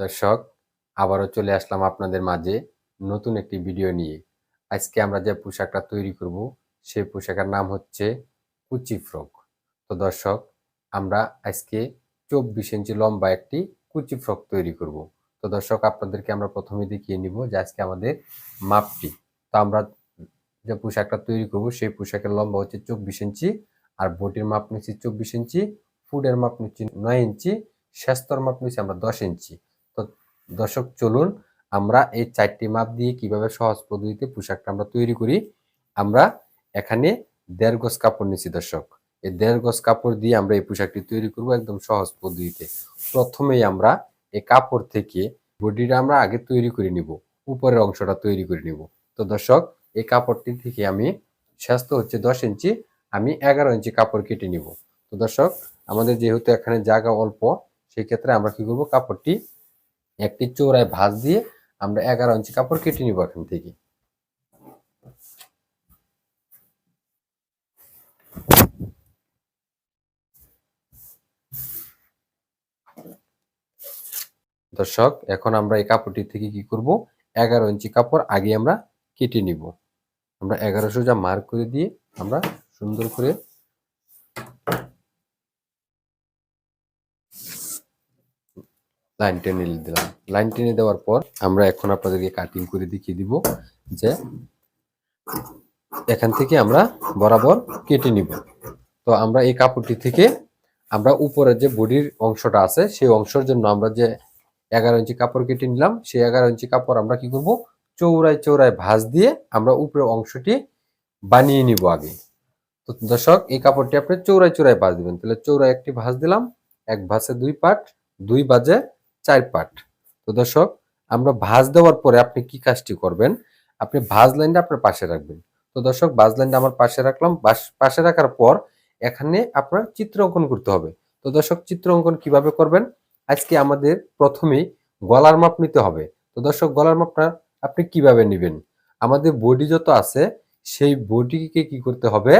দর্শক, আবারও চলে আসলাম আপনাদের মাঝে নতুন একটি ভিডিও নিয়ে। আজকে আমরা যে পোশাকটা তৈরি করব, সেই পোশাকের নাম হচ্ছে কুচি ফ্রক। তো দর্শক, আমরা আজকে চব্বিশ ইঞ্চি লম্বা একটি কুচি ফ্রক তৈরি করব। তো দর্শক, আপনাদেরকে আমরা প্রথমে দেখিয়ে নিব যে আজকে আমাদের মাপটি। তো আমরা যে পোশাকটা তৈরি করব, সেই পোশাকের লম্বা হচ্ছে চব্বিশ ইঞ্চি আর বটির মাপ নিচ্ছি চব্বিশ ইঞ্চি, ফুডের মাপ নিচ্ছি নয় ইঞ্চি শেস্তর মাপ নিচ্ছি আমরা দশ ইঞ্চি। দর্শক, চলুন আমরা এই চারটি মাপ দিয়ে কীভাবে সহজ পদ্ধতিতে পোশাকটা আমরা তৈরি করি। আমরা এখানে দেড় গজ কাপড় নিচ্ছি দর্শক। এই দেড় গজ কাপড় দিয়ে আমরা এই পোশাকটি তৈরি করব একদম সহজ পদ্ধতিতে। প্রথমেই আমরা এই কাপড় থেকে বডিটা আমরা আগে তৈরি করে নিব, উপরের অংশটা তৈরি করে নিব। তো দর্শক, এই কাপড়টি থেকে আমি স্বাস্থ্য হচ্ছে দশ ইঞ্চি, আমি এগারো ইঞ্চি কাপড় কেটে নিব। তো দর্শক, আমাদের যেহেতু এখানে জায়গা অল্প, সেই ক্ষেত্রে আমরা কি করব? কাপড়টি একটি চৌড়ায় ভাঁজ দিয়ে আমরা এগারো ইঞ্চি কাপড় কেটে নিব এখান থেকে। দর্শক, এখন আমরা এই কাপড়টি থেকে কি করব? এগারো ইঞ্চি কাপড় আগে আমরা কেটে নিব। আমরা এগারো সোজা মার্ক করে দিয়ে আমরা সুন্দর করে লাইন টেনে দিলাম। লাইন টেনে দেওয়ার পর আমরা এখন আপনাদেরকে কাটিং করে দেখিয়ে দিব যে এখান থেকে আমরা বরাবর কেটে নিব। তো আমরা এই কাপড়টি থেকে আমরা উপরে যে বডির অংশটা আছে, সেই অংশের জন্য আমরা যে এগারো ইঞ্চি কাপড় কেটে নিলাম, সেই এগারো ইঞ্চি কাপড় আমরা কি করব? চৌড়ায় চৌড়ায় ভাঁজ দিয়ে আমরা উপরের অংশটি বানিয়ে নিব আগে। তো দর্শক, এই কাপড়টি আপনি চৌড়ায় চৌড়ায় ভাঁজ দিবেন। তাহলে চৌড়ায় একটি ভাঁজ দিলাম, এক ভাঁজে দুই পাট, দুই বাজে চার পাট তো দর্শক, আমরা ভাঁজ দেওয়ার পরে আপনি কি কাজটি করবেন? আপনি ভাঁজ লাইনটা আপনার পাশে রাখবেন। তো দর্শক, ভাঁজ লাইনটা আমার পাশে রাখলাম। পাশে রাখার পর এখানে আপনার চিত্র অঙ্কন করতে হবে। তো দর্শক, চিত্র অঙ্কন কীভাবে করবেন? আজকে আমাদের প্রথমেই গলার মাপ নিতে হবে। তো দর্শক, গলার মাপটা আপনি কীভাবে নেবেন? আমাদের বডি যত আছে, সেই বডিকে কি করতে হবে?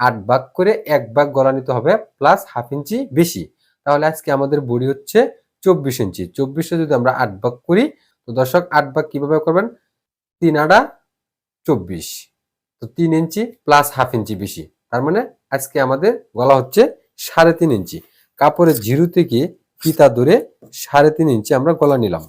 আট ভাগ করে এক ভাগ গলা নিতে হবে, প্লাস হাফ ইঞ্চি বেশি। তাহলে আজকে আমাদের বডি হচ্ছে চব্বিশ ইঞ্চি। চব্বিশে যদি আমরা আট ভাগ করি, তো দর্শক, আট ভাগ কীভাবে করবেন? তিন আড়া চব্বিশ। তো তিন ইঞ্চি প্লাস হাফ ইঞ্চি বেশি। তার মানে আজকে আমাদের গলা হচ্ছে সাড়ে তিন ইঞ্চি। কাপড়ের জিরো থেকে ফিতা ধরে সাড়ে তিন ইঞ্চি আমরা গলা নিলাম।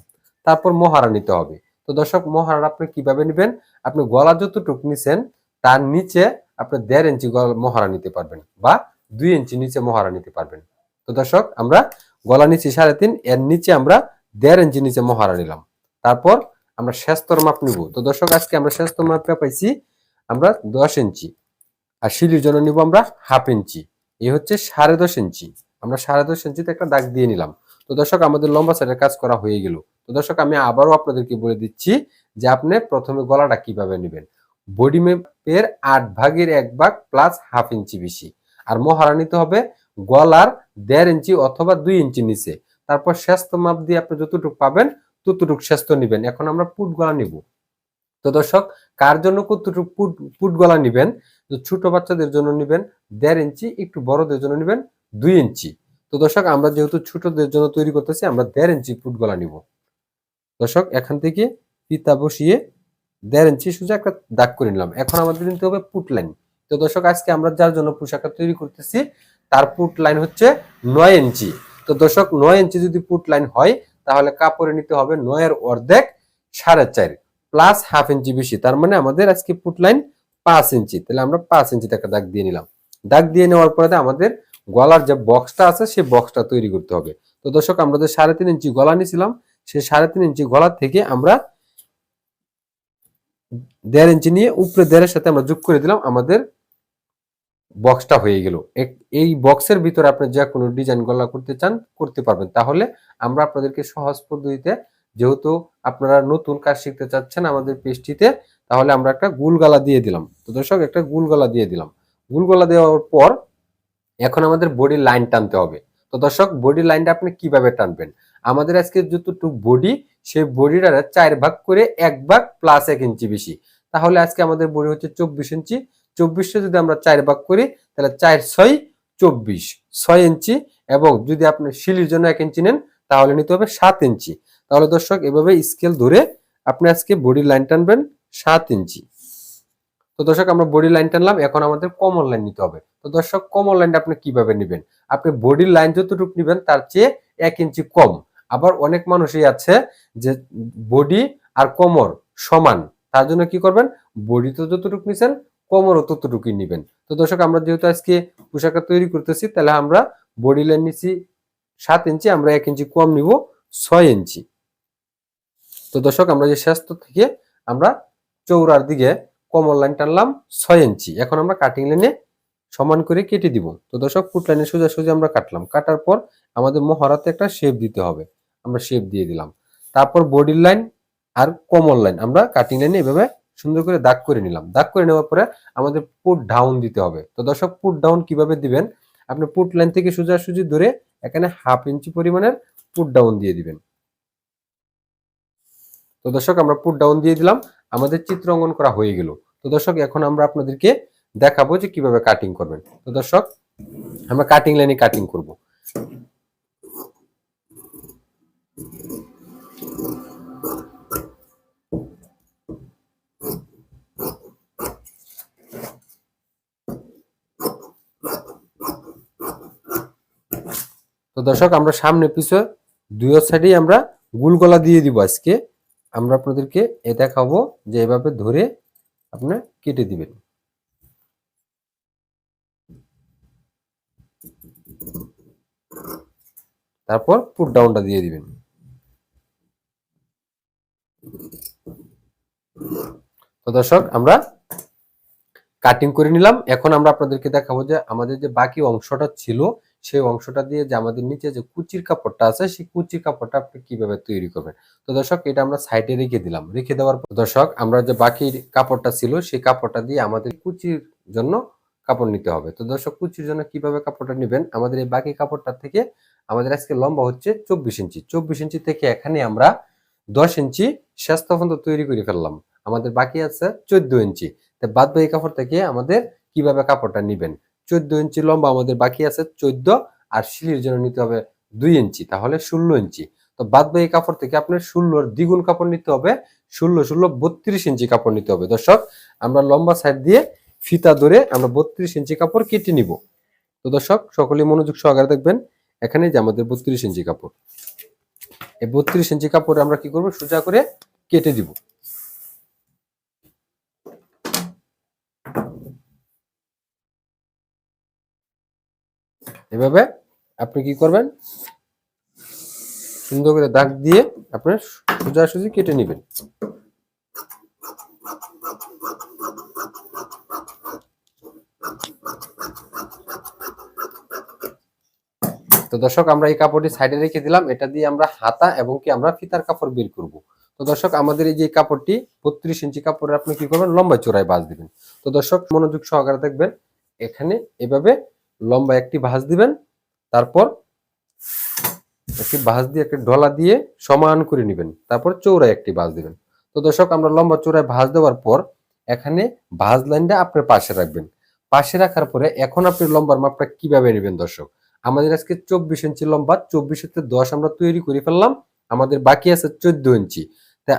তারপর মহারা নিতে হবে। তো দর্শক মহারা আপনি কীভাবে নেবেন? আপনি গলা যতটুকু নিছেন, তার নিচে আপনি দেড় ইঞ্চি গলা মহারা নিতে পারবেন বা দুই ইঞ্চি নিচে মহারা নিতে পারবেন। তো দর্শক, আমরা গলা নিচে সাড়ে তিন, এর নিচে আমরা দেড় ইঞ্চি নিচে মহারা নিলাম। তারপর আমরা শেস্তর মাপ নিব। তো দর্শক, আজকে আমরা শেস্তর মাপটা পাইছি আমরা দশ ইঞ্চি, আর শিলির জন্য নিব আমরা হাফ ইঞ্চি। এই হচ্ছে সাড়ে দশ ইঞ্চি। আমরা সাড়ে দশ ইঞ্চিতে একটা দাগ দিয়ে নিলাম। তো দর্শক, আমাদের লম্বা সাইডের কাজ করা হয়ে গেল। তো দর্শক, আমি আবারও আপনাদেরকে বলে দিচ্ছি যে আপনি প্রথমে গলাটা কীভাবে নেবেন। বডি মেপের আট ভাগের এক ভাগ প্লাস হাফ ইঞ্চি বেশি। আর মহারা নিতে হবে গলার দেড় ইঞ্চি অথবা দুই ইঞ্চি নিচে। তারপর স্বাস্থ মাপ দিয়ে আপনি যতটুকু পাবেন, ততটুকু স্বাস্থ্য নিবেন। এখন আমরা পুট গলা নিব। তো দর্শক, কার জন্য কতটুকু পুট পুট গলা নিবেন? ছোট বাচ্চাদের জন্য নিবেন, দেড় ইঞ্চি, একটু বড়দের জন্য নিবেন, দুই ইঞ্চি। তো দর্শক, আমরা যেহেতু ছোটদের জন্য তৈরি করতেছি, আমরা দেড় ইঞ্চি পুট গলা নিব। দর্শক, এখান থেকে পিতা বসিয়ে দেড় ইঞ্চি সোজা একটা দাগ করে নিলাম। এখন আমাদের নিতে হবে পুট লাইন। তো দর্শক, আজকে আমরা যার জন্য পোশাকটা তৈরি করতেছি তার পুট লাইন হচ্ছে নয় ইঞ্চি তো দর্শক, নয় ইঞ্চি যদি পুট লাইন হয়, তাহলে কাপড়ে নিতে হবে নয়ের অর্ধেক সাড়ে চার প্লাস হাফ ইঞ্চি বেশি। তার মানে আমাদের আজকে পুট লাইন পাঁচ ইঞ্চি তাহলে আমরা পাঁচ ইঞ্চি একটা দাগ দিয়ে নিলাম। দাগ দিয়ে নেওয়ার পরে আমাদের গলার যে বক্সটা আছে, সেই বক্সটা তৈরি করতে হবে। তো দর্শক, আমরা যে সাড়ে তিন ইঞ্চি গলা নিয়েছিলাম, সেই সাড়ে তিন ইঞ্চি গলা থেকে আমরা দেড় ইঞ্চি নিয়ে উপরে দেড়ের সাথে আমরা যোগ করে দিলাম আমাদের বক্সটা হয়ে গেল। এই বক্সের ভিতরে আপনি যে কোনো ডিজাইন গলা করতে চান, করতে পারবেন। তাহলে আমরা আপনাদেরকে সহজ পদ্ধতিতে, যেহেতু আপনারা নতুন কাজ শিখতে চাচ্ছেন আমাদের পেজটিতে, তাহলে আমরা একটা গুল গলা দিয়ে দিলাম। তো দর্শক, একটা গুল গলা দিয়ে দিলাম। গুল গলা দেওয়ার পর এখন আমাদের বডি লাইন টানতে হবে। তো দর্শক বডি লাইনটা আপনি কীভাবে টানবেন? আমাদের আজকে যতটুকু বডি সেই বডিটা চার ভাগ করে এক ভাগ প্লাস এক ইঞ্চি বেশি। তাহলে আজকে আমাদের বডি হচ্ছে চব্বিশ ইঞ্চি চব্বিশে যদি আমরা চার ভাগ করি, তাহলে চার ছয় চব্বিশ। ছয় ইঞ্চি এবং যদি আপনি শিলির জন্য এক ইঞ্চি নেন, তাহলে নিতে হবে সাত ইঞ্চি। তাহলে দর্শক, এভাবে স্কেল ধরে আপনি আজকে বডি লাইন টানবেন সাত ইঞ্চি। তো দর্শক, আমরা বডি লাইন টানলাম, এখন আমাদের কমন লাইন নিতে হবে। তো দর্শক কমন লাইনটা আপনি কীভাবে নেবেন? আপনি বডির লাইন যতটুকু নেবেন, তার চেয়ে এক ইঞ্চি কম। আবার অনেক মানুষই আছে যে বডি আর কোমর সমান। তার জন্য কি করবেন? বডি তো যতটুকু নিছেন কোমরও ততটুকুই নেবেন। তো দর্শক, আমরা যেহেতু আজকে পোশাকটা তৈরি করতেছি, তাহলে আমরা বডি লাইন নিচ্ছি সাত ইঞ্চি, আমরা এক ইঞ্চি কম নিব ছয় ইঞ্চি। তো দর্শক, আমরা যে স্বাস্থ্য থেকে আমরা চৌড়ার দিকে কমর লাইন টানলাম ছয় ইঞ্চি। এখন আমরা কাটিং লাইনে সমান করে কেটে দিব। তো দর্শক ফুট লাইনে সোজা সোজা আমরা কাটলাম। কাটার পর আমাদের মহরাতে একটা শেপ দিতে হবে। আমরা শেপ দিয়ে দিলাম। তারপর বডির লাইন আর কমর লাইন আমরা কাটিং লাইনে এভাবে সুন্দর করে দাগ করে নিলাম। দাগ করে নেওয়ার পরে আমাদের পুট ডাউন দিতে হবে। তো দর্শক পুট ডাউন কীভাবে দিবেন? আপনি পুট লাইন থেকে সোজাসুজি ধরে এখানে হাফ ইঞ্চি পরিমাণের পুট ডাউন দিয়ে দিবেন। তো দর্শক, আমরা পুট ডাউন দিয়ে দিলাম। আমাদের চিত্র অঙ্কন করা হয়ে গেল। তো দর্শক, এখন আমরা আপনাদেরকে দেখাবো যে কীভাবে কাটিং করবেন। তো দর্শক, আমরা কাটিং লাইনে কাটিং করব। তো দর্শক, আমরা সামনে পিছনে দুই সাইডেই আমরা গুল গলা দিয়ে দিব আজকে। আমরা আপনাদেরকে এ দেখাবো যে এভাবে ধরে আপনি কেটে দিবেন। তারপর পুট ডাউনটা দিয়ে দিবেন। তো দর্শক, আমরা কাটিং করে নিলাম। এখন আমরা আপনাদেরকে দেখাবো যে আমাদের যে বাকি অংশটা ছিল সেই অংশটা দিয়ে যে আমাদের নিচে যে কুচির কাপড়টা আছে, সেই কুচির কাপড়টা আপনি কীভাবে তৈরি করবেন? তো দর্শক, এটা আমরা সাইডে রেখে দিলাম। রেখে দেওয়ার পর দর্শক, আমরা যে বাকি কাপড়টা ছিল, সেই কাপড়টা দিয়ে আমাদের কুচির জন্য কাপড় নিতে হবে। তো দর্শক, কুচির জন্য কীভাবে কাপড়টা নেবেন? আমাদের এই বাকি কাপড়টা থেকে আমাদের আজকে লম্বা হচ্ছে চব্বিশ ইঞ্চি। চব্বিশ ইঞ্চি থেকে এখানে আমরা দশ ইঞ্চি শেষ পর্যন্ত তৈরি করে ফেললাম। আমাদের বাকি আছে চোদ্দ ইঞ্চি। তো বাদ বাকি কাপড় থেকে আমাদের কীভাবে কাপড়টা নিবেন? চোদ্দ ইঞ্চি লম্বা আমাদের বাকি আছে চোদ্দ, আর শিলির জন্য নিতে হবে দুই ইঞ্চি, তাহলে ষোলো ইঞ্চি। তো বাদ বাকি কাপড় থেকে আপনার ষোলোর দ্বিগুণ কাপড় নিতে হবে, ষোলো ষোলো, বত্রিশ ইঞ্চি কাপড় নিতে হবে। দর্শক, আমরা লম্বা সাইড দিয়ে ফিতা ধরে আমরা বত্রিশ ইঞ্চি কাপড় কেটে নিব। তো দর্শক সকলে মনোযোগ সহকারে দেখবেন, এখানে যে আমাদের বত্রিশ ইঞ্চি কাপড়। এই বত্রিশ ইঞ্চি কাপড় আমরা কি করব? সোজা করে কেটে দিব। এভাবে আপনি কি করবেন? সুন্দর করে দাগ দিয়ে আপনার সোজাসুজি কেটে নেবেন। তো দর্শক, আমরা এই কাপড়টি সাইডে রেখে দিলাম। এটা দিয়ে আমরা হাতা এবং কি আমরা ফিতার কাপড় বের করব। তো দর্শক, আমাদের এই যে কাপড়টি, বত্রিশ ইঞ্চি কাপড়ে আপনি কি করবেন? লম্বা চোরাই বাজ দিবেন। তো দর্শক, মনোযোগ সহকারে দেখবেন। এখানে এভাবে লম্বা একটি ভাঁজ দিবেন, তারপর একটি ভাঁজ দিয়ে একটি ডলা দিয়ে সমান করে নেবেন, তারপর চৌড়ায় একটি ভাঁজ দিবেন। তো দর্শক, আমরা লম্বা চৌড়ায় ভাঁজ দেওয়ার পর এখানে ভাঁজ লাইনটা আপনার পাশে রাখবেন। পাশে রাখার পরে এখন আপনি লম্বার মাপটা কীভাবে নেবেন দর্শক? আমাদের আজকে চব্বিশ ইঞ্চি লম্বা চব্বিশ হতে দশ আমরা তৈরি করে ফেললাম, আমাদের বাকি আছে চোদ্দ ইঞ্চি। তা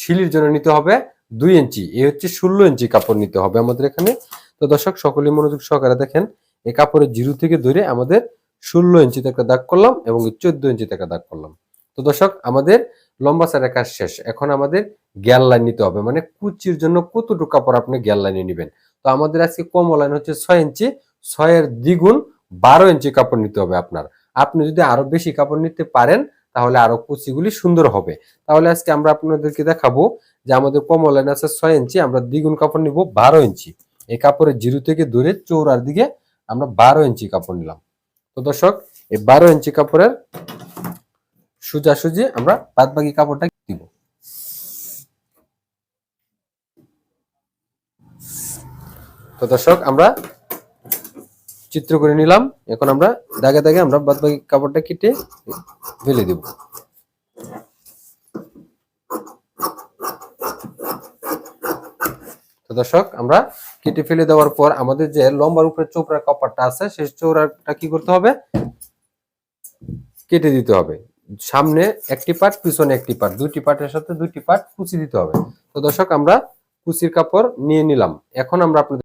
শিলির জন্য নিতে হবে দুই ইঞ্চি, এই হচ্ছে ষোলো ইঞ্চি কাপড় নিতে হবে আমাদের এখানে। তো দর্শক সকলে মনোযোগ সহকারে দেখেন এই কাপড়ের জিরো থেকে ধরে আমাদের ষোলো ইঞ্চিতে একটা দাগ করলাম এবং চোদ্দ ইঞ্চিতে একটা দাগ করলাম। তো দর্শক, আমাদের লম্বা সাইডের কাজ শেষ। এখন আমাদের গ্যাল লাইন নিতে হবে। মানে কুচির জন্য কতটুকু কাপড় আপনি গ্যাল লাইনে নেবেন? তো আমাদের আজকে কম লাইন হচ্ছে ছয় ইঞ্চি। ছয়ের দ্বিগুণ বারো ইঞ্চি কাপড় নিতে হবে আপনার। আপনি যদি আরও বেশি কাপড় নিতে পারেন, তাহলে আরও কুচিগুলি সুন্দর হবে। তাহলে আজকে আমরা আপনাদেরকে দেখাবো যে আমাদের কম লাইন আছে ছয় ইঞ্চি। আমরা দ্বিগুণ কাপড় নিব বারো ইঞ্চি। এই কাপড়ের জিরো থেকে দূরে চৌড়ার দিকে আমরা বারো ইঞ্চি কাপড় নিলাম। তো দর্শক, এই বারো ইঞ্চি কাপড়ের সোজাসুজি আমরা বাদ বাকি কাপড়টা দিব। তো দর্শক, আমরা চিত্র করে নিলাম। এখন আমরা দাগে দাগে আমরা বাদ বাকি কাপড়টা কেটে ফেলে দিব। তো দর্শক, আমরা কেটে ফেলে দেওয়ার পর আমাদের যে লম্বার উপরে চোপড়ার কপারটা আছে, সেই চৌড়াটা কি করতে হবে? কেটে দিতে হবে। সামনে একটি পার্ট পিছনে একটি পার্ট দুইটি পার্টের সাথে দুইটি পার্ট কুচি দিতে হবে। তো দর্শক, আমরা কুচির কাপড় নিয়ে নিলাম। এখন আমরা আপনাদের